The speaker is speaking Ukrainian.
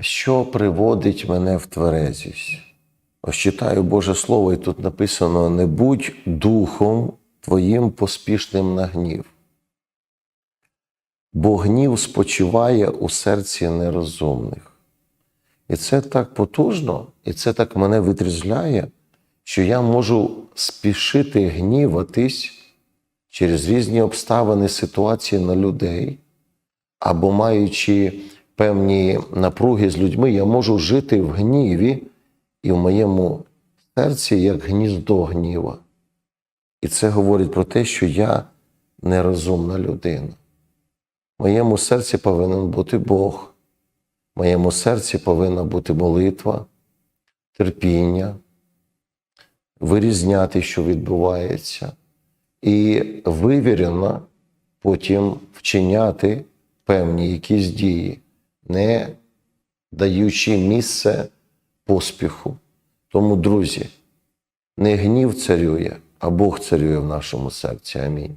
що приводить мене в тверезість. Ось читаю Боже Слово, і тут написано: не будь духом твоїм поспішним на гнів. Бо гнів спочиває у серці нерозумних. І це так потужно, і це так мене витрізляє, що я можу спішити гніватись через різні обставини ситуації на людей, або маючи певні напруги з людьми, я можу жити в гніві, і в моєму серці як гніздо гніва. І це говорить про те, що я нерозумна людина. В моєму серці повинен бути Бог. В моєму серці повинна бути молитва, терпіння, вирізняти, що відбувається, і вивірено потім вчиняти певні якісь дії, не даючи місце поспіху. Тому, друзі, не гнів царює, а Бог царює в нашому серці. Амінь.